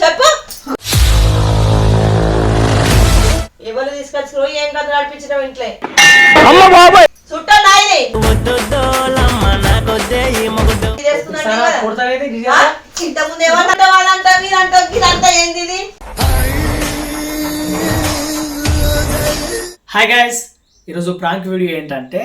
చెప్పు. ఎవరు తీసుకొచ్చుకున్నావు? ఏం కథ నడిపించడం ఇంట్లో? చుట్టా నాయనే? ఇంతకుముందు ఏమన్నా వాళ్ళంటా మీరంటా ఇదంతా ఏంది ఇది? హాయ్ గాయస్ ఈరోజు ప్రాంక్ వీడియో ఏంటంటే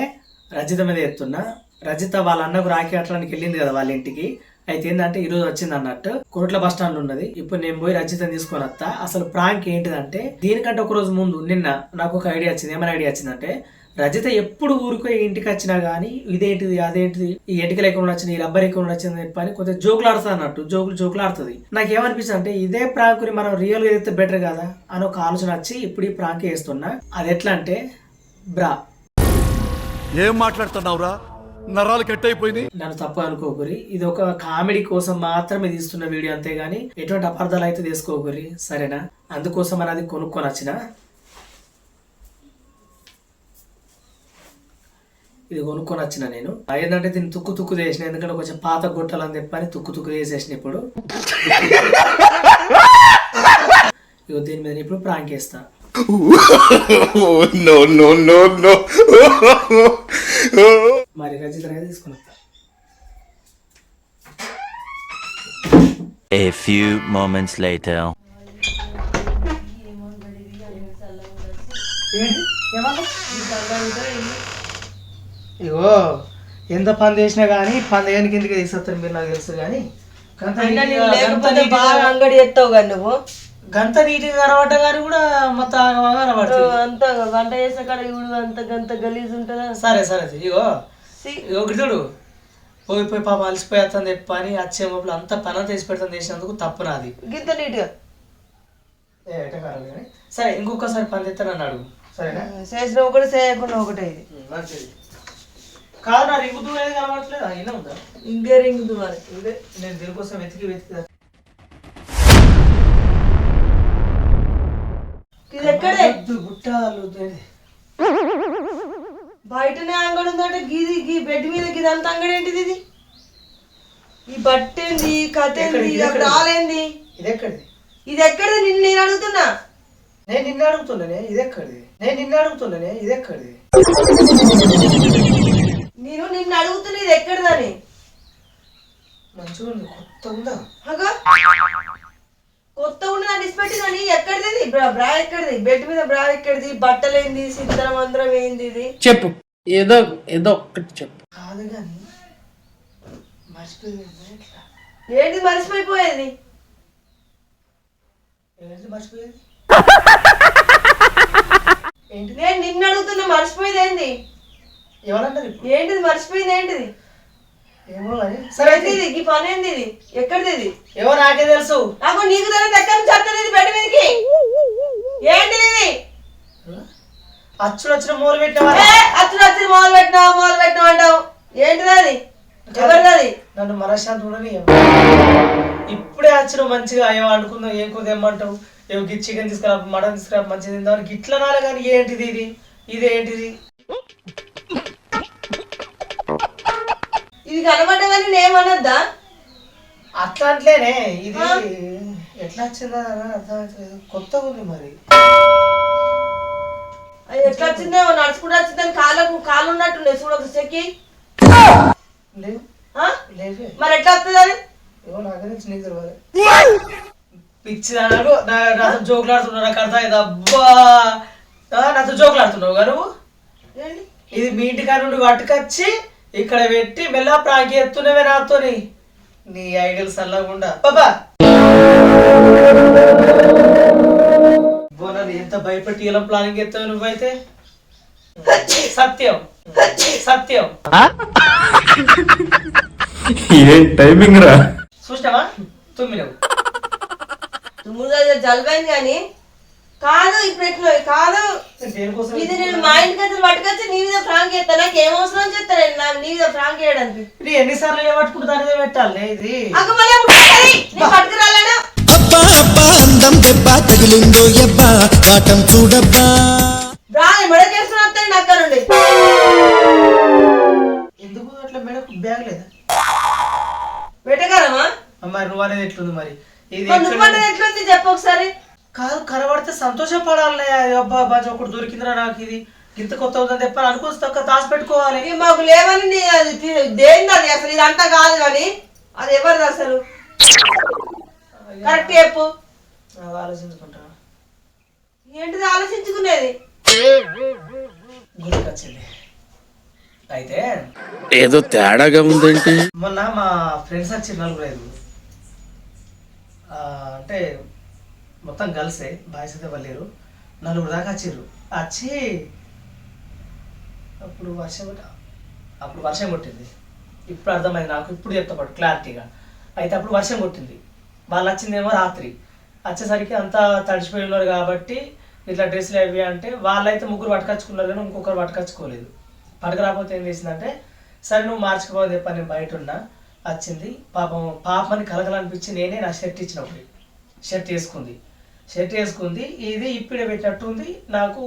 రజిత మీద ఎత్తున్నా రజిత వాళ్ళ అన్నకు రాఖీ అట్లానికి వెళ్ళింది కదా వాళ్ళ ఇంటికి. అయితే ఏంటంటే ఈరోజు వచ్చింది అన్నట్టు. కోట్ల బస్ స్టాండ్ ఉన్నది. ఇప్పుడు నేను పోయి రజితని తీసుకొని వస్తా అసలు ప్రాంక్ ఏంటిదంటే దీనికంటే ఒక రోజు ముందు నిన్న నాకు ఒక ఐడియా వచ్చింది. ఏమైనా ఐడియా వచ్చిందంటే రజిత ఎప్పుడు ఊరుకో ఇంటికి వచ్చినా కానీ ఇదేంటిది అదేంటిది ఈ ఎంటికలు ఎక్కడ వచ్చింది ఈ రబ్బర్ ఎక్కడ వచ్చింది అని చెప్పి కొంచెం జోకులు ఆడుతుంది అన్నట్టు. జోకులు జోకులు ఆడుతుంది. నాకు ఏమనిపిస్తుంది అంటే ఇదే ప్రాంక్ని మనం రియల్గా అయితే బెటర్ కదా అని ఒక ఆలోచన వచ్చి ఇప్పుడు ఈ ప్రాంక్ వేస్తున్నా అది ఎట్లా అంటే బ్రా. ఏం మాట్లాడుతున్నావురా? నరాలు కట్ అయిపోయింది నన్ను తప్పు అనుకోకూరి ఇది ఒక కామెడీ కోసం మాత్రమే తీస్తున్న వీడియో అంతేగాని ఎటువంటి అపార్థాలు అయితే తీసుకోకూరి సరేనా? అందుకోసం అని అది కొనుక్కొని వచ్చిన? ఇది కొనుక్కొని వచ్చిన నేను? ఏంటంటే దీన్ని తుక్కు తుక్కు చేసిన ఎందుకంటే కొంచెం పాత గుట్టలు అని చెప్పని తుక్కు తుక్కు చేసేసిన ఇప్పుడు. ఇగో దీని మీద ఇప్పుడు ప్రాంక్ వేస్తా నో నో నో నో మరి ఖచ్చితంగా తీసుకుని వస్తా. A few moments later. ఇగో ఎంత పని చేసినా కానీ పని దేని కిందకి తీసుకొస్తారు మీరు నాకు తెలుసు కానీ అంగడి ఎత్తావు కదా నువ్వు. గంత నీట్గా కనబడ్డ కానీ కూడా మొత్తం కనబడుతుంది అంత వంట చేసే కాడ ఇప్పుడు అంత గంత గలీజ్ ఉంటుందా? సరే సరే ఇగో ఒకటి చూడు. పోయి పోయి పాప అలసిపోయేస్తాను చెప్పి అని వచ్చే మొబైల్ అంతా పని అంతా వేసి పెడతాను చేసినందుకు తప్పు నాది. గింత నీట్గా. సరే ఇంకొకసారి పని తెస్తాను అన్నాడు. సరేనా? చేసిన ఒకటి చేయకుండా ఒకటే ఇది. మంచిది. కాదు నా రింగు దూరం ఏది కనబడట్లేదు అయినా ఉందా? ఇంకే రింగ్ మరి ఇదే నేను దీనికోసం వెతికి వెతికి ఇది ఎక్కడే? ఇది. బయటనే అంగడి ఉందంటే గీది గీ బెడ్ మీద గీది అంత అంగడి ఏంటిది ఇది? ఈ బట్టేంది కథ ఏంది ఎక్కడిది? రాలేంది? ఇది ఎక్కడిది ఇది ఎక్కడిది? నిన్ను నేను అడుగుతున్నా. నేను నిన్ను అడుగుతున్నానే? ఇది ఎక్కడిది నేను నిన్ను అడుగుతున్నానే? ఇది ఎక్కడిది బ్రా బ్రా ఎక్కడిది? బెడ్ మీద బ్రా ఎక్కడిది? బట్టలేంది సిద్ధరం అందరం ఏంది ఇది? చెప్పు. ఏదో ఏదో ఒక్కటి చెప్పు. కాదు కానీ మర్చిపోయింది ఏంటి మర్చిపోయిపోయేది? ఏంటి మర్చిపోయేది? ఏంటి? నేను నిన్ను అడుగుతున్నా మర్చిపోయేది ఏంది? ఇప్పుడు? ఏంటిది? మర్చిపోయింది ఏంటిది? ఏమో కానీ సరే ఏంటి ఇది ఈ పని ఏంది ఇది? ఎక్కడిది ఇది? ఏమో నాకే తెలుసు. నాకు నీకు తెలియదు ఎక్కడి నుంచి వస్తుంది ఇది బెడ్ మీదకి? ఏంటిది ఇది? అచ్చుడు వచ్చిన మూలు పెట్టిన ఏ, అచ్చుడు వచ్చి మొదలు పెట్టినావు మొదలు పెట్టినావు అంటావు? ఏంటిది అది? ఎవరిది అది? నన్ను మనశ్శాంతి ఉండని ఇప్పుడే వచ్చిన మంచిగా ఏమో అనుకుందాం ఏం కూర తెమ్మంటావు? ఏమో గి చికెన్ తీసుకురా మటన్ తీసుకురా మంచిగా తిందాం గిట్ల నాలే కానీ ఏంటిది ఇది? ఇది ఇది కనబడ్డా కానీ నేనేమనొద్దా అట్లా అంటలేనే ఇది ఎట్లా వచ్చిందా అని అర్థమవుతలేదు కొత్తగా ఉంది మరి. అది ఎట్లా వచ్చిందేమో నడుచుకుంటూ వచ్చిందని కాళ్ళకు కాళ్ళు ఉన్నట్టుండే చూడ ఒక చెక్కి లేవు ఆ? లేవే మరి ఎట్లా వస్తుంది అది? ఏమో నాకు తెలిసి నీకు తెలియదు పిచ్చి దానాలు నా- నాతో జోకులు ఆడుతున్నావు నాకు అర్థమైంది. అబ్బా! ఆ, నాతో జోకులు ఆడుతున్నావు కదా నువ్వు? ఏంటి? ఇది మీ నుండి పట్టుకొచ్చి ఇక్కడ పెట్టి మెల్ల ప్రాంకి ఎత్తున్నవే నాతోని. నీ ఐడియల్ సల్లగుండా బాబా! నన్ను ఎంత భయపెట్టి ఇలా ప్లానింగ్ ఎత్తావు నువ్వైతే? సత్యం. సత్యం. ఏం టైమింగ్ రా? చూసినావా? తుమ్మినవు తుమ్ముడు జలుబైంది కానీ కాదు ఇప్పుడు ఎట్లా? కాదు. ఇది నేను మా ఇంటికి వచ్చి పట్టుకొచ్చి నీ మీద ఫ్రాంక్ చేస్తా. నాకు ఏం అవసరం చేస్తాను నేను నా- నీ మీద ఫ్రాంక్ చేయడానికి. ఇది ఎన్నిసార్లు ఏమట్టుకుంటే దానిదే పెట్టాలి ఇది. పట్టుకురాలేనా? అబ్బా అబ్బా అందం దెబ్బ తగిలిందో ఎబ్బా వాటం చూడబ్బా. రా మెడకేసుకుని వస్తాను అక్కడ నుండి. ఎందుకు అట్లా మేడం బ్యాగ్ లేదా? మరి నువ్వు అనేది ఎట్లుంది మరి? ఇది ఎట్లుంది? చెప్పు ఒకసారి. కాదు కనబడితే సంతోషపడాలి అబ్బా బాజ ఒకటి దొరికిందిరా నాకు ఇది. ఇంత కొత్త ఉందని చెప్పని అనుకోవచ్చు తక్కువ దాచి పెట్టుకోవాలి. మాకు లేవని నీ- అది అసలు? ఇదంతా కాదు కానీ అది ఎవరిది అసలు? కరెక్ట్ చెప్పు. ఆలోచించుకుంటా ఏంటిది ఆలోచించుకునేది? గుర్తుకొచ్చింది. అయితే ఏదో తేడాగా ఉందేంటి? మొన్న మా ఫ్రెండ్స్ వచ్చి నలుగురు అంటే మొత్తం కలిసే బాయ్స్ అయితే వెళ్ళారు నలుగురు దాకా వచ్చారు. వచ్చి అప్పుడు వర్షం అప్పుడు వర్షం కొట్టింది. ఇప్పుడు అర్థమైంది నాకు ఇప్పుడు చెప్తాడు క్లారిటీగా. అయితే అప్పుడు వర్షం కొట్టింది. వాళ్ళు వచ్చిందేమో రాత్రి. వచ్చేసరికి అంతా తడిచిపోయి ఉన్నారు కాబట్టి ఇట్లా డ్రెస్సులు అవి అంటే వాళ్ళైతే ముగ్గురు పట్టుకొచ్చుకున్నారు కానీ ఇంకొకరు పట్టుకొచ్చుకోలేదు. పట్టుకురాకపోతే ఏం చేసిందంటే సరే నువ్వు మార్చుకోవాలి చెప్పని నేను బయట ఉన్నా. వచ్చింది. పాపం పాపని కలగలనిపించి నేనే నా షర్ట్ ఇచ్చినప్పుడు. షర్ట్ వేసుకుంది. షర్ట్ వేసుకుంది. ఇది ఇప్పుడే పెట్టినట్టుంది. నాకు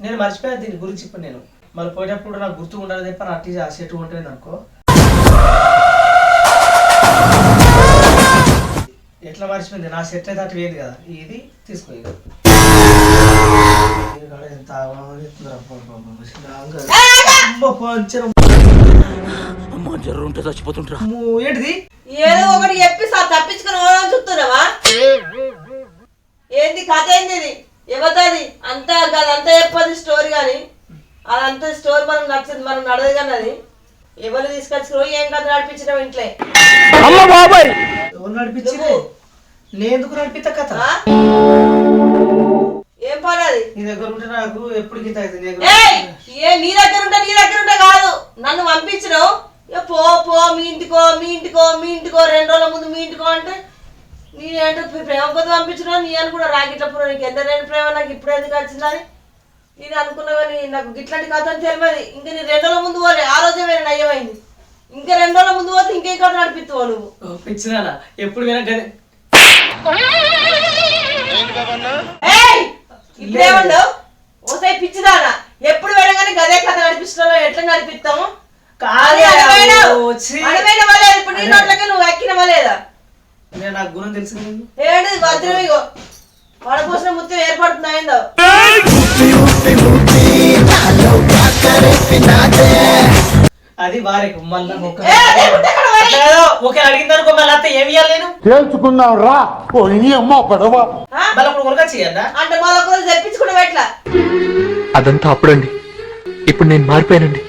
నేను మర్చిపోయా దీని గురించి ఇప్పుడు నేను. మళ్ళీ పోయేటప్పుడు నాకు గుర్తు ఉండాలి చెప్పి నా టీ ఆ షర్ట్ ఉంటుంది అనుకో. ఎట్లా మర్చిపోయింది? నా షర్ట్ అయితే అటు వేది కదా. ఇది తీసుకో ఇది. ఏంటిది? ఏదో ఒకటి చెప్పి సా- తప్పించుకొని చూస్తున్నావా? ఏంది కథ ఏంది ఇది? ఎవరిది అంతా అదంతా చెప్పదు స్టోరీ కానీ. అదంతా స్టోరీ మనం నచ్చింది మనం నడదు కానీ అది. ఎవరు తీసుకొచ్చిన ఏం కథ నడిపించినావు ఇంట్లో? ఎవరు నడిపించింది నేను ఎందుకు నడిపిస్తా కథ? ఏం పని అది? నీ దగ్గర ఉంటే నాకు ఎప్పుడు గీత ఏ నీ దగ్గర ఉంటే నీ దగ్గర ఉంటే కాదు. నన్ను ఇక పో పో మీ ఇంటికో మీ ఇంటికో మీ ఇంటికో రెండు రోజుల ముందు మీ ఇంటికో అంటే నీ ఏంటో ప్రేమ కొద్ది పంపించినావు నీ అని కూడా రాగిట్ల పూర నీకు ఎంత లేని ప్రేమ నాకు ఇప్పుడు ఎందుకు వచ్చిందని నేను అనుకున్నా కానీ నాకు గిట్లాంటి కథ అని తెలియదు. ఇంకా నీ రెండు రోజుల ముందు పోలే ఆ రోజే వేరే నయ్యమైంది. ఇంకా రెండు రోజుల ముందు పోతే ఇంకేం కథ నడిపిస్తావు నువ్వు? పిచ్చినా ఎప్పుడు! ఇప్పుడేమండవు ఓసే పిచ్చిదానా ఎప్పుడు వెళ్ళగానే గదే కథ నడిపిస్తున్నావు ఎట్లా నడిపిస్తాము. వచ్చి అడవేయడం వల్ల ఇప్పుడు నీ నోట్లకి నువ్వు ఎక్కినవా లేదా నేను నాకు గుణం తెలిసింది నీకు. ఏంటి భద్రం ఇగో? పడపోసిన ముత్యం ఏర్పడుతున్నాయిందో అది వారికి మళ్ళీ ఒక అత్త ఏమి ఇవ్వాలి నేను? రా. ఓ నీ అమ్మ పడవ? ఆ? మళ్ళీ అప్పుడు కొనకొచ్చి అన్న అంటే మళ్ళీ ఒకరోజు తెప్పించుకున్నావు ఎట్లా? అదంతా అప్పుడండి. ఇప్పుడు నేను మారిపోయానండి.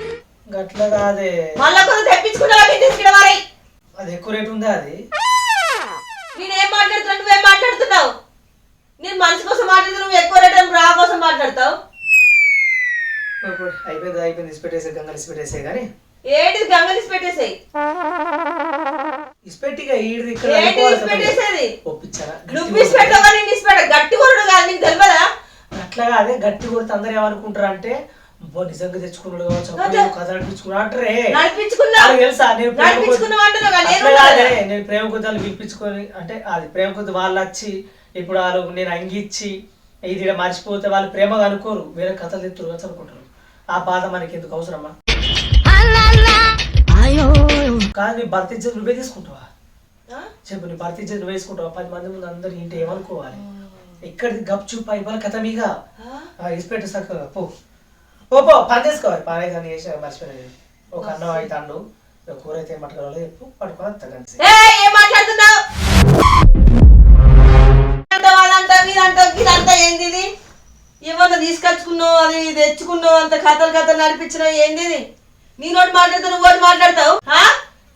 గట్ల కాదే. మళ్ళీ ఒకరోజు తెప్పించుకున్నావు అది ఎక్కువ రేట్ ఉందా అది? నేను ఏం మాట్లాడుతున్నా? నువ్వేం మాట్లాడుతున్నావు? నేను మనిషి కోసం మాట్లాడుతున్నా నువ్వు ఎక్కువ రేట్ రా కోసం మాట్లాడతావు. అయిపోయింది అయిపోయింది ఇసిపెట్టేసే గంగలు ఇసిపెట్టేసే కానీ. ఏంటి గంగలిసి పెట్టేసాయి ఇసిపెట్టిగా ఈడిది ఇక్కడ ఏంటి అనుకోవాలి ఇసి కదా. పెట్టేసేది ఒప్పించారా? నువ్వు నేను గట్టి కొరడు కాదు నీకు తెలియదా అట్లాగా అదే గట్టి కొడితే అందరు ఏమనుకుంటారు అంటే "అబ్బో, నిజంగా తెచ్చుకున్నాడు కావచ్చు కథ నడిపించుకున్నా. అంటారే తెలుసా? నేను ప్రేమ కొద్ది- నడిపించుకున్నావు అంటున్నావు కానీ నేను అట్లా కాదే, ఉన్నాను. నేను ప్రేమ కొద్ది వాళ్ళు పిలిపించుకొని అంటే అది ప్రేమ కొద్ది వాళ్ళు వచ్చి ఇప్పుడు వాళ్ళు నేను అంగిచ్చి ఇది మర్చిపోతే వాళ్ళు ప్రేమగా అనుకోరు వేరే కథలు తెత్తురు వచ్చి అనుకుంటారు ఆ బాధ మనకి ఎందుకు అవసరమా? కాదు నీ భర్త ఇచ్చేది నువ్వే తీసుకుంటావా? చెప్పు నీ భర్త ఇచ్చేది నువ్వే తీసుకుంటావా? పది మంది ముందు అందరు ఇంటి ఏమనుకోవాలి? ఇక్కడికి గప్ చూపు అయిపోవాలి కథ మీగ? ఇసిపెట్టి చక్కగా పో. పో పో పని చేసుకోవాలి. పని అయితే అని చేసి మర్చిపోయినది ఒక అన్నం అయితే కూర అయితే ఏం పట్టుకోవాలి చెప్పు పట్టుకోవాలి తగ్గండి ఏం మాట్లాడుతున్నావు? ఏంది ఏమన్నా తీసుకొచ్చుకున్నావు అది తెచ్చుకున్నావు అంత కథలు కథలు నడిపించినావు ఏంది నీ నోటి మాట్లాడుతూ నువ్వు ఒకటి మాట్లాడతావు?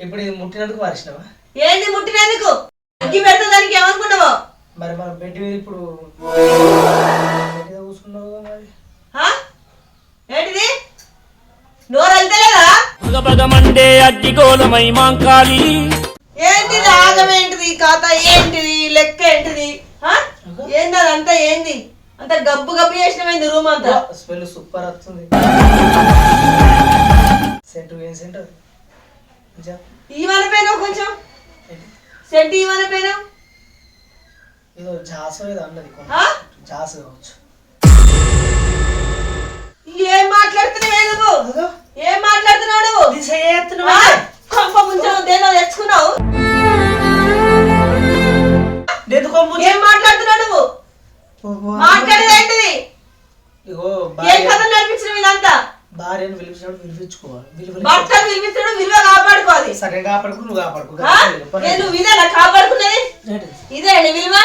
ఇప్పుడు ఇది ముట్టినందుకు వారిసినావా ఏంది ముట్టినందుకు? అగ్గి పెడతా దానికి ఏమనుకున్నావు? మరి మనం బెడ్ మీద ఇప్పుడు కూర్చున్నావు? ఏంటిది? నోరు వెళ్తలేదా భగభగమండే అగ్గిగోళమై మాంకాళి ఏంటిది ఆగం ఏంటిది? కథ ఏంటిది? లెక్క ఏంటిది? ఏంది అదంతా ఏంది? అంత గబ్బు గబ్బు చేసినమైంది రూమ్ అంతా? స్మెల్ సూపర్ వస్తుంది. సెంటు ఏం సెంటు నిజం. ఇవన్న పోయినావు కొంచెం. సెంటి ఇవన్న పోయినావు ఏదో జాసో ఏదో అన్నది కొంచెం. ఆ? జాస కావచ్చు. ఏం మాట్లాడుతున్నావే ఏం మాట్లాడుతున్నాడు నువ్వు? దిశ కొంప ముంచు దేనో తెచ్చుకున్నావు ఏం మాట్లాడుతున్నాడు నువ్వు? మాట్లాడేది ఏం కథ నడిపించిన ఇదంతా? భార్యను పిలిపించినప్పుడు పిలిపించుకోవాలి. విలువ కాపాడుకోవాలి సరే కాపాడుకు ఇదేనా? కాపాడుకునేది ఇదే విలువ?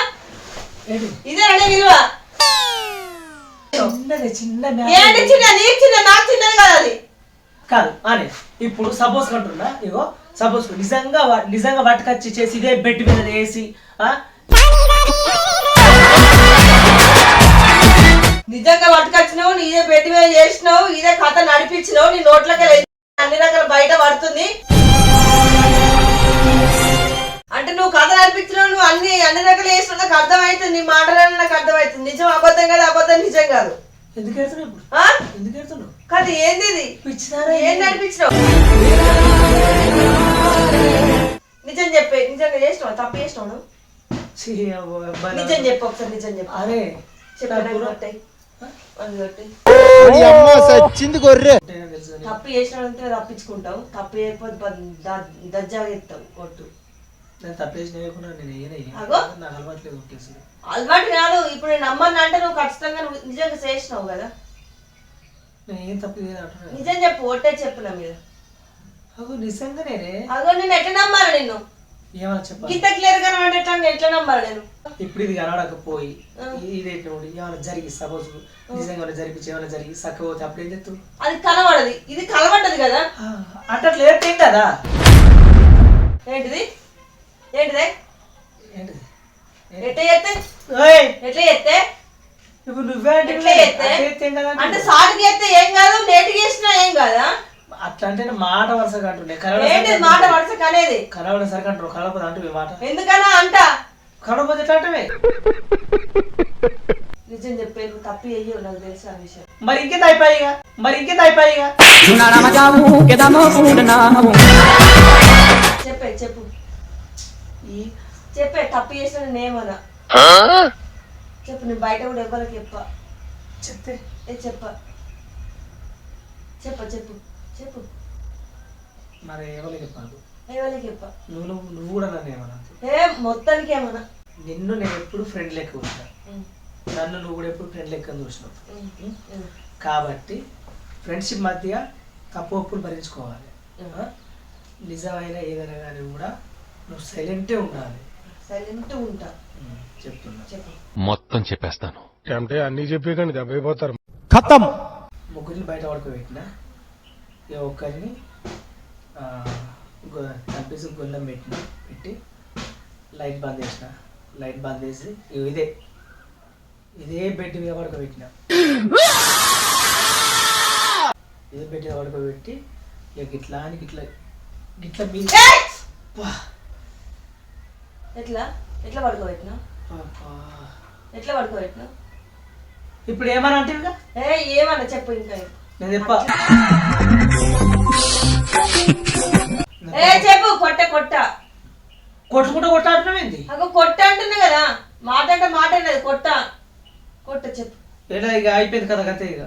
ఇదే విలువ? చిన్నది చిన్న ఏంటి చిన్న నీ చిన్న నాకు చిన్నది కదా అది. కాదు అని ఇప్పుడు సపోజ్ కంటున్నా ఇగో సపోజ్ నిజంగా నిజంగా పట్టుకొచ్చి చేసి ఇదే బెడ్ మీద వేసి? నిజంగా పట్టుకొచ్చినావు నీదే పెట్టి మీద చేసినావు ఇదే కథ నడిపించినావు నీ నోట్లకి అన్ని రకాల బయట పడుతుంది. కాదు ఎందుకు ఇప్పుడు? ఆ? ఎందుకు కథ ఏంది ఇది పిచ్చిదారా ఏం నడిపించినావు నిజం చెప్పే నిజంగా చేసినావు? తప్పు చేసినావు నిజం చెప్పు ఒకసారి నిజం చెప్పు. అరే. సచ్చింది గొర్రె. తప్పు చేసినంటే తప్పించుకుంటావు. తప్పు చేయకపోతే దజ్జాగా ఎత్తావు. ఒట్టు. నేను తప్పేసి నేయకుండా నేను వేయనే అగో. నాకు అలవాట్లేదు ఒకేసారి అలవాటు కాదు. ఇప్పుడు నేను నమ్మను అంటే నువ్వు ఖచ్చితంగా నువ్వు నిజంగా చేసినావు కదా. నేను ఏం తప్పు నిజం చెప్పు ఒట్టే చెప్పు నా మీద. అగో నిజంగా నేనే? అగో నేను ఎట్లా నమ్మాలి నిన్ను? ఏమన్నా చెప్పాలి? గింత క్లియర్గా అంటే ఎట్లా ఎట్లా నమ్మాలి నేను? ఇప్పుడు ఇది కనబడకపోయి ఇది ఎట్లా ఉండి ఏమైనా జరిగి సపోజ్ నిజంగా ఏమైనా జరిపించి ఏమైనా జరిగి సక్కపోతే అప్పుడు ఏం చెప్తావు? అది కలవడది ఇది కలవడ్డది కదా. అట్లా లేతే కదా? ఏంటిది? ఏంటిదే? ఏంటిది? ఎట్లా చేస్తే ఓయ్ ఎట్లా చేస్తే ఇప్పుడు నువ్వే అంటే సాటికి చేస్తే ఏం కాదు నేటికి చేసినా ఏం కాదా? అట్లా అంటే మాట వరుసగా అంటుండే ఏంటి మాట వరుస అనేది కనబడే సరికి అంటారు అంటూ మాట. ఎందుకన్నా అంట? కనబడితే ఎట్లా అంటే నిజం చెప్పే నువ్వు తప్పు చెయ్యవు నాకు తెలుసు ఆ విషయం. మరి ఇంకేత అయిపోయిగా మరి ఇంకేత అయిపోయిగా చెప్పే చెప్పు. చెప్పే తప్పు చేసిన నేనేమన్నా చెప్పు నేను బయట కూడా ఎవరికి చెప్ప. చెప్తే? ఏ చెప్ప? చెప్ప చెప్పు చెప్పు. మరి ఎవరికి చెప్పాలి ఎవరికి చెప్ప? నువ్వు నువ్వు నువ్వు కూడా నన్ను ఏమన్నా ఏ మొత్తానికి ఏమన్నా? నిన్ను నేను ఎప్పుడు ఫ్రెండ్ లెక్క ఉంటా నన్ను నువ్వు కూడా ఎప్పుడు ఫ్రెండ్ లెక్క చూసినావు. కాబట్టి ఫ్రెండ్షిప్ మధ్య తప్పు ఒప్పులు భరించుకోవాలి? నిజమైన ఏదైనా కానీ కూడా నువ్వు సైలెంటే ఉండాలి. సైలెంట్ ఉంటా. చెప్తున్నా. మొత్తం చెప్పేస్తాను. అంటే అన్ని చెప్పి దెబ్బైపోతారు. ఖతం! ముగ్గురిని బయట పడుకోబెట్టిన? ఇక ఒక్కరిని ఆ, గొ- చంపేసి గొల్లం పెట్టిన పెట్టి లైట్ బంద్ చేసిన. లైట్ బంద్ చేసి ఇదే ఇదే బెడ్ మీద పడుకోబెట్టిన. ఇదే బెడ్ మీద పడుకోబెట్టి ఇక గిట్లా అని గిట్లా గిట్లా మీ ఏయ్! వా, ఎట్లా? ఎట్లా పడుకోబెట్టినా. ఎట్లా పడుకోబెట్టినా? ఇప్పుడు ఏమని అంటే? ఏ ఏమన్నా చెప్పు ఇంకా. నేను చెప్పా. ఏ చెప్పు కొట్ట కొట్ట. కొట్టుకుంటూ కొట్టాడుతున్నావు ఏంది? అగో కొట్ట అంటున్నా కదా. మాట అంటే మాట లేదు కొట్ట. కొట్ట చెప్పు. ఏదో ఇక అయిపోయింది కథ కథ ఇక.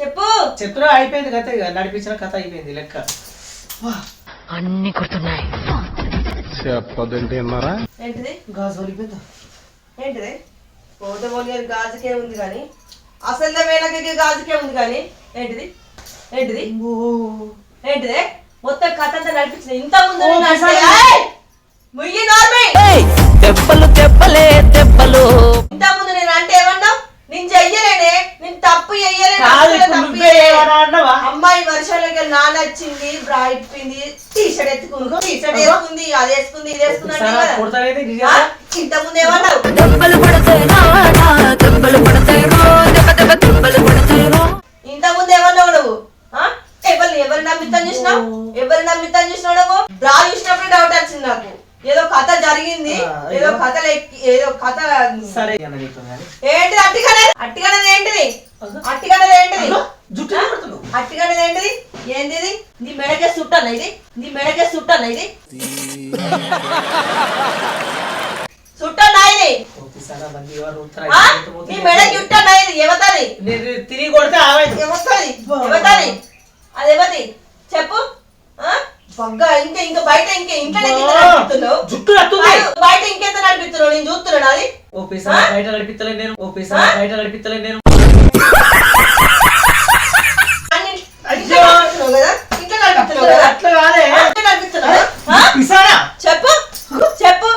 చెప్పు. చెప్తున్నా అయిపోయింది కథ ఇక. నడిపించిన కథ అయిపోయింది లెక్క. వా. అన్ని గుర్తున్నాయి. అన్నారా ఏంటిది? గాజు వలిపోయిందా ఏంటిది? పోతే పోనీ గాజుకే ఉంది కానీ అసలు వేలకి గాజుకే ఉంది కానీ ఏంటిది? ఏంటిది? ఏంటిది? మొత్తం కథ అంతా నడిపించిన ఇంత ముందు! ముయ్యి నార్మల్ దెబ్బలు దెబ్బలే దెబ్బలు. నేను చెయ్యలేనే నేను తప్పు చెయ్యలేను అమ్మాయి వర్షాలకి నాన్న వచ్చింది బ్రా ఇప్పింది టీ షర్ట్ ఎత్తుకుంది టీ షర్ట్ వేసుకుంది అది వేసుకుంది ఇది వేసుకుంది ఇంత ముందు ఏమన్నావు? ఇంత ముందు ఏమన్నావు నువ్వు? ఆ? ఎవరిని ఎవరిని నమ్మిస్తాను చూసినావు? ఎవరిని నమ్మిస్తాను చూసినావు నువ్వు? బ్రా చూసినప్పుడు డౌట్ వచ్చింది నాకు. ఏదో కథ జరిగింది. ఏదో కథ ఏదో కథ సరే. అన్న నీతో కానీ ఏంటిది అట్టిగనేది ఏంటిది? జుట్టు అట్టిగనేది ఏంటిది? ఏంది ఇది నీ మెడకే సుట్టన్న ఇది. నీ మెడకే సుట్టన్న ఇది. సుట్టన్న నీ మెడ ఇది. ఎవతది తిరిగి కొడితే ఆమె. ఎవతది ఎవతది అది ఎవతి చెప్పు. పగ్గా ఇంకా ఇంకా బయట ఇంకా ఇంట్లోనే బయట ఇంకెంత నడిపిస్తున్నావు నేను చూస్తున్నాడు అది? ఓపీసా బయట నడిపిస్తలే నేను. ఓపీసా బయట నడిపిస్తలే నేను. చెప్పు. చెప్పు.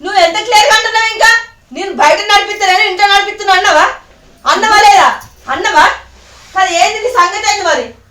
నువ్వు ఎంత క్లియర్ అంటున్నావు ఇంకా? నేను బయట నడిపిస్తాను ఇంట్లో నడిపిస్తున్నా అన్నవా? అన్నవా లేదా? అన్నవా? కాదు ఏంది సంగతి అయింది మరి?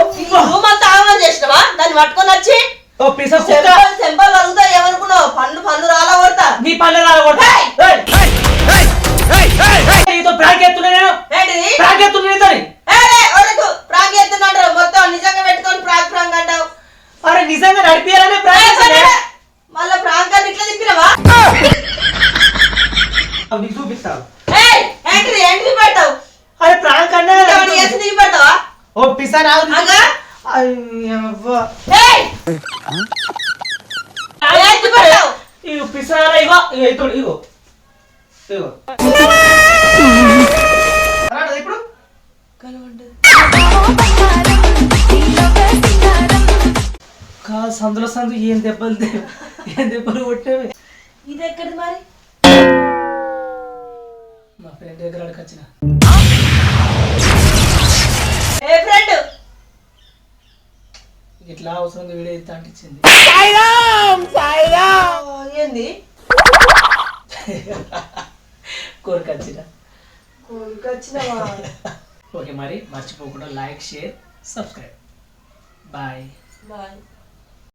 రూమ్ అంతా ఆగమని చేసినావా? దాన్ని పట్టుకొని వచ్చి ఓ పిస కుక్క. చెంపలు చెంపలు కలుగుతా ఏమనుకున్నావు? పండు పండు రాలా కొడతా. నీ పల్లె రాలగొట్టా సందులో సందు ఏం దెబ్బలు ఏం దెబ్బలు కొట్టేవి? ఇది ఎక్కడిది మరి? మా ఫ్రెండ్ దగ్గర ఏ ఫ్రెండ్? ఇట్లా అవసరం వీడియో ఇస్తా అంటే ఇచ్చింది. ఏంది? కోరిక వచ్చిన వచ్చినవా ఓకే మరి మర్చిపోకుండా like share subscribe. Bye. Bye.